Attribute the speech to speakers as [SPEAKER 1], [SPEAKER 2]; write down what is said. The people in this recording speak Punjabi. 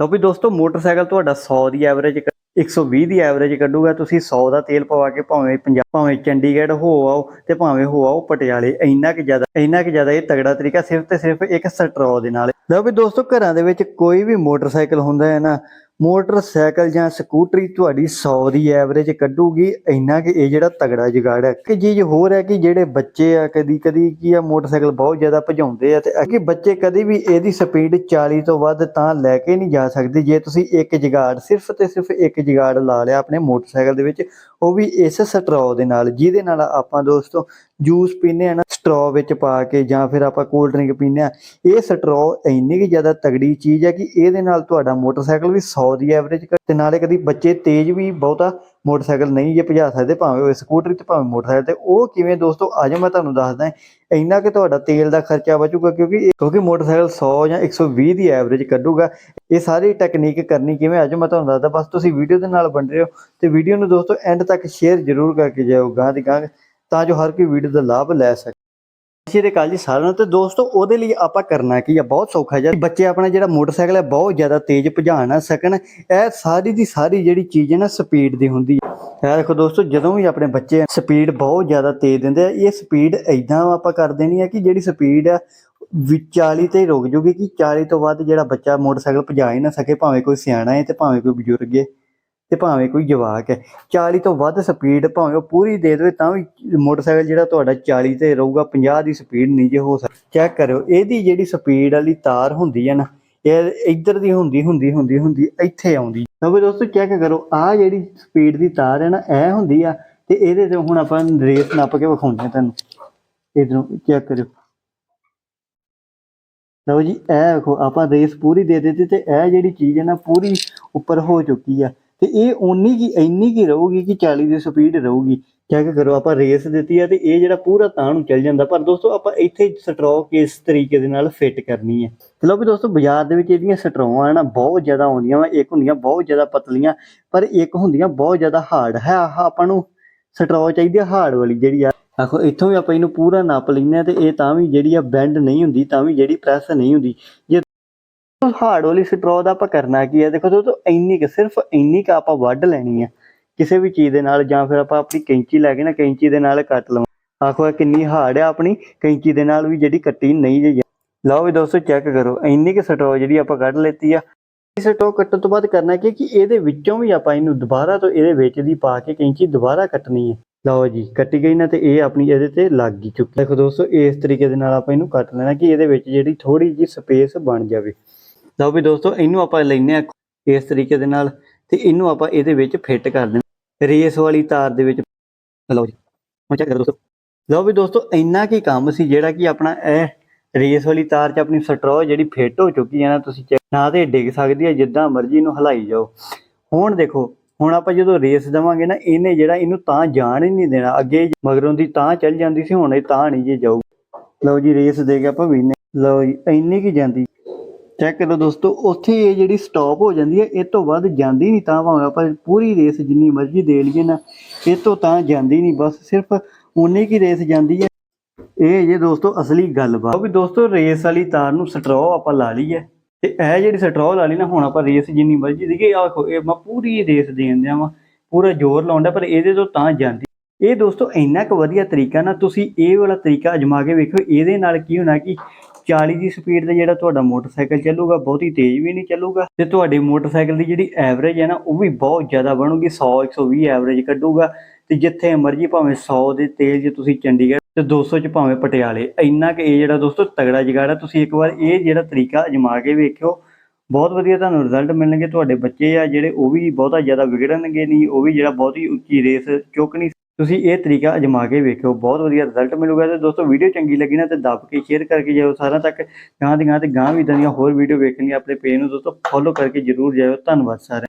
[SPEAKER 1] ਲਓ ਵੀ ਦੋਸਤੋ, ਮੋਟਰਸਾਈਕਲ ਤੁਹਾਡਾ 100 ਦੀ ਐਵਰੇਜ 120 ਦੀ ਐਵਰੇਜ ਕੱਢੂਗਾ, ਤੁਸੀਂ 100 ਦਾ ਤੇਲ ਪਵਾ ਕੇ ਭਾਵੇਂ ਪੰਜਾਬ ਭਾਵੇਂ ਚੰਡੀਗੜ੍ਹ ਹੋ ਆਓ ਤੇ ਭਾਵੇਂ ਹੋ ਆਓ ਪਟਿਆਲੇ, ਇੰਨਾ ਕਿ ਜ਼ਿਆਦਾ ਇੰਨਾ ਕਿ ਜ਼ਿਆਦਾ ਇਹ ਤਗੜਾ ਤਰੀਕਾ ਸਿਰਫ ਤੇ ਸਿਰਫ ਇੱਕ ਸਟਰੋ ਦੇ ਨਾਲ। ਲਓ ਵੀ ਦੋਸਤੋ, ਘਰਾਂ ਦੇ ਵਿੱਚ ਕੋਈ ਵੀ ਮੋਟਰਸਾਈਕਲ ਹੁੰਦਾ ਹੈ ਨਾ ਮੋਟਰਸਾਈਕਲ ਜਾਂ ਸਕੂਟਰੀ ਤੁਹਾਡੀ 100 ਦੀ ਐਵਰੇਜ ਕੱਢੂਗੀ। ਇੰਨਾ ਕਿ ਇਹ ਜਿਹੜਾ ਤਗੜਾ ਜੁਗਾੜ ਹੈ। ਕਿ ਚੀਜ਼ ਹੋਰ ਹੈ ਕਿ ਜਿਹੜੇ ਬੱਚੇ ਆ, ਕਦੀ ਕਦੀ ਕੀ ਆ, ਮੋਟਰਸਾਈਕਲ ਬਹੁਤ ਜ਼ਿਆਦਾ ਭਜਾਉਂਦੇ ਆ ਤੇ ਅੱਗੇ ਬੱਚੇ ਕਦੀ ਵੀ ਇਹਦੀ ਸਪੀਡ 40 ਤੋਂ ਵੱਧ ਤਾਂ ਲੈ ਕੇ ਨਹੀਂ ਜਾ ਸਕਦੇ। ਜੇ ਤੁਸੀਂ ਇੱਕ ਜੁਗਾੜ ਸਿਰਫ ਤੇ ਸਿਰਫ ਇੱਕ ਜੁਗਾੜ ਲਾ ਲਿਆ ਆਪਣੇ ਮੋਟਰਸਾਈਕਲ ਦੇ ਵਿੱਚ, ਉਹ ਵੀ ਇਸ ਸਟਰੋ ਦੇ ਨਾਲ। ਜਿਹਦੇ ਨਾਲ ਆਪਾਂ ਦੋਸਤੋ ਜੂਸ ਪੀਨੇ ਆ ਨਾ ਸਟਰੋ ਵਿੱਚ ਪਾ ਕੇ ਜਾਂ ਫਿਰ ਆਪਾਂ ਕੋਲਡ ਡਰਿੰਕ ਪੀਨੇ ਆ, ਇਹ ਸਟਰੋ ਇੰਨੀ ਕਿ ਜ਼ਿਆਦਾ ਤਗੜੀ ਚੀਜ਼ ਹੈ ਕਿ ਇਹਦੇ ਨਾਲ ਤੁਹਾਡਾ ਮੋਟਰਸਾਈਕਲ ਵੀ 100 ਦੀ ਐਵਰੇਜ ਤੇ ਨਾਲੇ ਕਦੀ ਬੱਚੇ ਤੇਜ਼ ਵੀ ਬਹੁਤਾ ਮੋਟਰਸਾਈਕਲ ਨਹੀਂ ਜੇ ਭਜਾ ਸਕਦੇ, ਭਾਵੇਂ ਉਹ ਸਕੂਟਰੀ ਤੇ, ਭਾਵੇਂ ਮੋਟਰਸਾਈਕਲ ਤੇ। ਉਹ ਕਿਵੇਂ ਦੋਸਤੋ? ਅੱਜ ਮੈਂ ਤੁਹਾਨੂੰ ਦੱਸਦਾ ਇੰਨਾ ਕਿ ਤੁਹਾਡਾ ਤੇਲ ਦਾ ਖਰਚਾ ਬਚੂਗਾ ਕਿਉਂਕਿ ਕਿਉਂਕਿ ਮੋਟਰਸਾਈਕਲ 100 ਜਾਂ 120 ਦੀ ਐਵਰੇਜ ਕੱਢੂਗਾ। ਇਹ ਸਾਰੀ ਟੈਕਨੀਕ ਕਰਨੀ ਕਿਵੇਂ? ਅੱਜ ਮੈਂ ਤੁਹਾਨੂੰ ਦੱਸਦਾ। ਬਸ ਤੁਸੀਂ ਵੀਡੀਓ ਦੇ ਨਾਲ ਬਣ ਰਹੇ ਹੋ ਤੇ ਵੀਡੀਓ ਨੂੰ ਦੋਸਤੋ ਐਂਡ ਤੱਕ ਸ਼ੇਅਰ ਜ਼ਰੂਰ ਕਰਕੇ ਜਾਓ ਗਾਂ ਦੀ ਗਾਂ ਤਾਂ ਜੋ ਹਰ ਕੋਈ ਵੀਡੀਓ ਦਾ ਲਾਭ ਲੈ ਸਕੇ। ਸ਼੍ਰੀ ਅਕਾਲ ਜੀ ਸਾਰਿਆਂ ਨੂੰ ਤੇ ਦੋਸਤੋ, ਉਹਦੇ ਲਈ ਆਪਾਂ ਕਰਨਾ ਕੀ ਆ, ਬਹੁਤ ਸੌਖਾ ਜਿਹਾ। ਬੱਚੇ ਆਪਣਾ ਜਿਹੜਾ ਮੋਟਰਸਾਈਕਲ ਹੈ ਬਹੁਤ ਜ਼ਿਆਦਾ ਤੇਜ਼ ਭਜਾ ਨਾ ਸਕਣ ਇਹ ਸਾਰੀ ਦੀ ਸਾਰੀ ਜਿਹੜੀ ਚੀਜ਼ ਹੈ ਨਾ ਸਪੀਡ ਦੀ ਹੁੰਦੀ ਹੈ ਇਹ ਦੇਖੋ ਦੋਸਤੋ, ਜਦੋਂ ਵੀ ਆਪਣੇ ਬੱਚੇ ਸਪੀਡ ਬਹੁਤ ਜ਼ਿਆਦਾ ਤੇਜ਼ ਦਿੰਦੇ ਆ। ਇਹ ਸਪੀਡ ਐਦਾਂ ਆਪਾਂ ਕਰ ਦੇਣੀ ਹੈ ਕਿ ਜਿਹੜੀ ਸਪੀਡ ਆ, ਵੀ 40 ਤੇ ਰੁਕ ਜੂਗੀ ਕਿ 40 ਤੋਂ ਵੱਧ ਜਿਹੜਾ ਬੱਚਾ ਮੋਟਰਸਾਈਕਲ ਭਜਾ ਹੀ ਨਾ ਸਕੇ, ਭਾਵੇਂ ਕੋਈ ਸਿਆਣਾ ਹੈ ਤੇ ਭਾਵੇਂ ਕੋਈ ਬਜ਼ੁਰਗ ਹੈ ਤੇ ਭਾਵੇਂ ਕੋਈ ਜਵਾਕ ਹੈ 40 ਤੋਂ ਵੱਧ ਸਪੀਡ ਭਾਵੇਂ ਉਹ ਪੂਰੀ ਦੇ ਦੇਵੇ, ਤਾਂ ਵੀ ਮੋਟਰਸਾਈਕਲ ਜਿਹੜਾ ਤੁਹਾਡਾ 40 ਤੇ ਰਹੂਗਾ 50 ਦੀ ਸਪੀਡ ਨਹੀਂ ਜੇ ਹੋ ਸਕਦੀ। ਚੈੱਕ ਕਰਿਓ, ਇਹਦੀ ਜਿਹੜੀ ਸਪੀਡ ਵਾਲੀ ਤਾਰ ਹੁੰਦੀ ਹੈ ਨਾ, ਇਹ ਇੱਧਰ ਦੀ ਹੁੰਦੀ ਹੁੰਦੀ ਹੁੰਦੀ ਹੁੰਦੀ, ਇੱਥੇ ਆਉਂਦੀ। ਤਾਂ ਦੋਸਤੋ ਚੈੱਕ ਕਰੋ, ਆਹ ਜਿਹੜੀ ਸਪੀਡ ਦੀ ਤਾਰ ਹੈ ਨਾ, ਇਹ ਹੁੰਦੀ ਆ, ਤੇ ਇਹਦੇ ਤੇ ਹੁਣ ਆਪਾਂ ਰੇਸ ਨੱਪ ਕੇ ਵਿਖਾਉਂਦੇ ਹਾਂ ਤੁਹਾਨੂੰ। ਇਧਰੋਂ ਚੈੱਕ ਕਰਿਓ। ਲਓ ਜੀ, ਇਹ ਵੇਖੋ, ਆਪਾਂ ਰੇਸ ਪੂਰੀ ਦੇ ਦਿੱਤੀ ਤੇ ਇਹ ਜਿਹੜੀ ਚੀਜ਼ ਹੈ ਨਾ, ਪੂਰੀ ਉੱਪਰ ਹੋ ਚੁੱਕੀ ਆ। ਤੇ ਇਹ ਓਨੀ ਕੀ, ਇੰਨੀ ਕੀ ਰਹੂਗੀ ਕਿ 40 ਦੀ ਸਪੀਡ ਰਹੂਗੀ। ਕਿਆ ਚੈੱਕ ਕਰੋ, ਆਪਾਂ ਰੇਸ ਦਿੱਤੀ ਆ ਤੇ ਇਹ ਜਿਹੜਾ ਪੂਰਾ ਤਾਂ ਨੂੰ ਚੱਲ ਜਾਂਦਾ। ਪਰ ਦੋਸਤੋ, ਆਪਾਂ ਇੱਥੇ ਸਟ੍ਰੋਕ ਇਸ ਤਰੀਕੇ ਦੇ ਨਾਲ ਫਿੱਟ ਕਰਨੀ ਹੈ ਚਲੋ ਵੀ ਦੋਸਤੋ, ਬਾਜ਼ਾਰ ਦੇ ਵਿੱਚ ਇਹਦੀਆਂ ਸਟਰੋਆਂ ਨਾ ਬਹੁਤ ਜ਼ਿਆਦਾ ਆਉਂਦੀਆਂ ਵਾ। ਇੱਕ ਹੁੰਦੀਆਂ ਬਹੁਤ ਜ਼ਿਆਦਾ ਪਤਲੀਆਂ, ਪਰ ਇੱਕ ਹੁੰਦੀਆਂ ਬਹੁਤ ਜ਼ਿਆਦਾ ਹਾਰਡ ਹੈ ਆਹ ਆਪਾਂ ਨੂੰ ਸਟਰੋ ਚਾਹੀਦੀ ਆ ਹਾਰਡ ਵਾਲੀ ਜਿਹੜੀ ਆ। ਆਖੋ, ਇੱਥੋਂ ਵੀ ਆਪਾਂ ਇਹਨੂੰ ਪੂਰਾ ਨਾਪ ਲੈਂਦੇ ਆ ਤੇ ਇਹ ਤਾਂ ਵੀ ਜਿਹੜੀ ਆ ਬੈਂਡ ਨਹੀਂ ਹੁੰਦੀ, ਤਾਂ ਵੀ ਜਿਹੜੀ ਪ੍ਰੈਸ ਨਹੀਂ ਹੁੰਦੀ। ਜੇ ਹਾਰਡ ਵਾਲੀ ਸਟਰੋ ਦਾ ਆਪਾਂ ਕਰਨਾ ਕੀ ਹੈ ਦੇਖੋ ਦੋਸਤੋ, ਇੰਨੀ ਕਿ ਸਿਰਫ ਇੰਨੀ ਕ ਆਪਾਂ ਵੱਢ ਲੈਣੀ ਹੈ ਕਿਸੇ ਵੀ ਚੀਜ਼ ਦੇ ਨਾਲ ਜਾਂ ਫਿਰ ਆਪਾਂ ਆਪਣੀ ਕੈਂਚੀ ਲੈ ਕੇ ਨਾ ਕੈਂਚੀ ਦੇ ਨਾਲ ਕੱਟ ਲਵਾਂ। ਆਖੋ ਕਿੰਨੀ ਹਾਰਡ ਹੈ ਆਪਣੀ, ਕੈਂਚੀ ਦੇ ਨਾਲ ਵੀ ਜਿਹੜੀ ਕੱਟੀ ਨਹੀਂ ਜੇ ਲਓ ਵੀ ਦੋਸਤੋ ਚੈੱਕ ਕਰੋ, ਇੰਨੀ ਕਿ ਸਟਰੋ ਜਿਹੜੀ ਆਪਾਂ ਕੱਢ ਲੈਤੀ ਆ। ਇਸ ਸਟਰੋ ਕੱਟਣ ਤੋਂ ਬਾਅਦ ਕਰਨਾ ਕੀ ਕਿ ਇਹਦੇ ਵਿੱਚੋਂ ਵੀ ਆਪਾਂ ਇਹਨੂੰ ਦੁਬਾਰਾ ਤੋਂ ਇਹਦੇ ਵਿੱਚ ਦੀ ਪਾ ਕੇ ਕੈਂਚੀ ਦੁਬਾਰਾ ਕੱਟਣੀ ਹੈ ਲਓ ਜੀ, ਕੱਟੀ ਗਈ ਨਾ ਤੇ ਇਹ ਆਪਣੀ ਇਹਦੇ ਤੇ ਲੱਗ ਗਈ ਚੁੱਕੀ ਦੇਖੋ ਦੋਸਤੋ, ਇਸ ਤਰੀਕੇ ਦੇ ਨਾਲ ਆਪਾਂ ਇਹਨੂੰ ਕੱਟ ਲੈਣਾ ਕਿ ਇਹਦੇ ਵਿੱਚ ਜਿਹੜੀ ਥੋੜੀ ਜਿਹੀ ਸਪੇਸ ਬਣ ਜਾਵੇ। ਲਓ ਵੀ ਦੋਸਤੋ, ਇਹਨੂੰ ਆਪਾਂ ਲੈਨੇ ਆ ਇਸ ਤਰੀਕੇ ਦੇ ਨਾਲ ਤੇ ਇਹਨੂੰ ਆਪਾਂ ਇਹਦੇ ਵਿੱਚ ਫਿੱਟ ਕਰ ਦੇਣਾ ਰੇਸ ਵਾਲੀ ਤਾਰ ਦੇ ਵਿੱਚ। ਲਓ ਜੀ, ਹੁਣ ਚੈੱਕ ਕਰੋ ਦੋਸਤੋ। ਲਓ ਵੀ ਦੋਸਤੋ, ਇੰਨਾ ਕੀ ਕੰਮ ਸੀ ਜਿਹੜਾ ਕਿ ਆਪਣਾ ਇਹ ਰੇਸ ਵਾਲੀ ਤਾਰ 'ਚ ਆਪਣੀ ਸਟਰੋ ਜਿਹੜੀ ਫਿੱਟ ਹੋ ਚੁੱਕੀ ਹੈ ਨਾ, ਤੁਸੀਂ ਨਾ ਤੇ ਇਹ ਡਿੱਗ ਸਕਦੀ ਹੈ, ਜਿੱਦਾਂ ਮਰਜ਼ੀ ਇਹਨੂੰ ਹਲਾਈ ਜਾਓ। ਹੁਣ ਦੇਖੋ, ਹੁਣ ਆਪਾਂ ਜਦੋਂ ਰੇਸ ਦੇਵਾਂਗੇ ਨਾ, ਇਹਨੇ ਜਿਹੜਾ ਇਹਨੂੰ ਤਾਂ ਜਾਣ ਹੀ ਨਹੀਂ ਦੇਣਾ। ਅੱਗੇ ਮਗਰੋਂ ਦੀ ਤਾਂ ਚੱਲ ਜਾਂਦੀ ਸੀ, ਹੁਣ ਇਹ ਤਾਂ ਨਹੀਂ ਜੇ ਜਾਊ। ਲਓ ਜੀ, ਰੇਸ ਦੇ ਕੇ ਆਪਾਂ ਵੀ ਲਓ ਜੀ, ਇੰਨੀ ਕੀ ਜਾਂਦੀ। ਚੈੱਕ ਕਰੋ ਦੋਸਤੋ, ਉੱਥੇ ਇਹ ਜਿਹੜੀ ਸਟਾਪ ਹੋ ਜਾਂਦੀ ਹੈ, ਇਹ ਤੋਂ ਵੱਧ ਜਾਂਦੀ ਨਹੀਂ, ਤਾਂ ਭਾਵੇਂ ਆਪਾਂ ਪੂਰੀ ਰੇਸ ਜਿੰਨੀ ਮਰਜ਼ੀ ਦੇ ਲਈਏ ਨਾ, ਇਹ ਤੋਂ ਤਾਂ ਜਾਂਦੀ ਨਹੀਂ, ਬਸ ਸਿਰਫ ਉਨੀ ਕੀ ਰੇਸ ਜਾਂਦੀ ਹੈ। ਇਹ ਜੇ ਦੋਸਤੋ ਅਸਲੀ ਗੱਲਬਾਤ। ਉਹ ਵੀ ਦੋਸਤੋ ਰੇਸ ਵਾਲੀ ਤਾਰ ਨੂੰ ਸਟਰੋ ਆਪਾਂ ਲਾ ਲਈ ਹੈ ਤੇ ਇਹ ਜਿਹੜੀ ਸਟਰੋ ਲਾ ਲਈ ਨਾ, ਹੁਣ ਆਪਾਂ ਰੇਸ ਜਿੰਨੀ ਮਰਜ਼ੀ ਦੀਗੇ ਆਖੋ ਇਹ ਮੈਂ ਪੂਰੀ ਰੇਸ ਦੇਣ ਦਿਆਂ ਵਾ, ਪੂਰਾ ਜ਼ੋਰ ਲਾਉਂਦਾ ਪਰ ਇਹਦੇ ਤੋਂ ਤਾਂ ਜਾਂਦੀ। ਇਹ ਦੋਸਤੋ ਇੰਨਾ ਕੁ ਵਧੀਆ ਤਰੀਕਾ ਨਾ, ਤੁਸੀਂ ਇਹ ਵਾਲਾ ਤਰੀਕਾ ਅਜਮਾ ਕੇ ਵੇਖੋ ਇਹਦੇ ਨਾਲ ਕੀ ਹੋਣਾ ਕਿ 40 ਦੀ ਸਪੀਡ ਤੇ ਜਿਹੜਾ ਤੁਹਾਡਾ ਮੋਟਰਸਾਈਕਲ ਚੱਲੂਗਾ, ਬਹੁਤੀ ਤੇਜ਼ ਵੀ ਨਹੀਂ ਚੱਲੂਗਾ ਤੇ ਤੁਹਾਡੇ ਮੋਟਰਸਾਈਕਲ ਦੀ ਜਿਹੜੀ ਐਵਰੇਜ ਹੈ ਨਾ, ਉਹ ਵੀ ਬਹੁਤ ਜ਼ਿਆਦਾ ਬਣੂਗੀ 100 120 ਐਵਰੇਜ ਕੱਢੂਗਾ ਤੇ ਜਿੱਥੇ ਮਰਜ਼ੀ ਭਾਵੇਂ 100 ਦੇ ਤੇਲ ਜੇ ਤੁਸੀਂ ਚੰਡੀਗੜ੍ਹ ਤੇ 200 ਚ ਭਾਵੇਂ ਪਟਿਆਲੇ, ਇੰਨਾ ਕਿ ਇਹ ਜਿਹੜਾ ਦੋਸਤੋ ਤਗੜਾ ਜਗਾੜ ਹੈ, ਤੁਸੀਂ ਇੱਕ ਵਾਰ ਇਹ ਜਿਹੜਾ ਤਰੀਕਾ ਅਜਮਾ ਕੇ ਵੇਖਿਓ, ਬਹੁਤ ਵਧੀਆ ਤੁਹਾਨੂੰ ਰਿਜ਼ਲਟ ਮਿਲਣਗੇ ਤੁਹਾਡੇ ਬੱਚੇ ਆ ਜਿਹੜੇ, ਉਹ ਵੀ ਬਹੁਤਾ ਜ਼ਿਆਦਾ ਵਿਗੜਨਗੇ ਨਹੀਂ, ਉਹ ਵੀ ਜਿਹੜਾ ਬਹੁਤੀ ਉੱਚੀ ਰੇਸ ਚੁੱਕਣੀ ਤੁਸੀਂ ਇਹ ਤਰੀਕਾ ਅਜਮਾ ਕੇ ਵੇਖਿਓ, ਬਹੁਤ ਵਧੀਆ ਰਿਜ਼ਲਟ ਮਿਲੂਗਾ ਤੇ ਦੋਸਤੋ ਵੀਡੀਓ ਚੰਗੀ ਲੱਗੀ ਨਾ ਤੇ ਦੱਬ ਕੇ ਸ਼ੇਅਰ ਕਰਕੇ ਜਾਓ ਸਾਰਿਆਂ ਤੱਕ ਗਾਂ ਦੀ ਗਾਂ ਤੇ ਗਾਂ ਵੀ ਇਦਾਂ ਦੀਆਂ ਹੋਰ ਵੀਡੀਓ ਵੇਖਣ ਆਪਣੇ ਪੇਜ ਨੂੰ ਦੋਸਤੋ ਫੋਲੋ ਕਰਕੇ ਜਰੂਰ ਜਾਇਓ। ਧੰਨਵਾਦ ਸਾਰਿਆਂ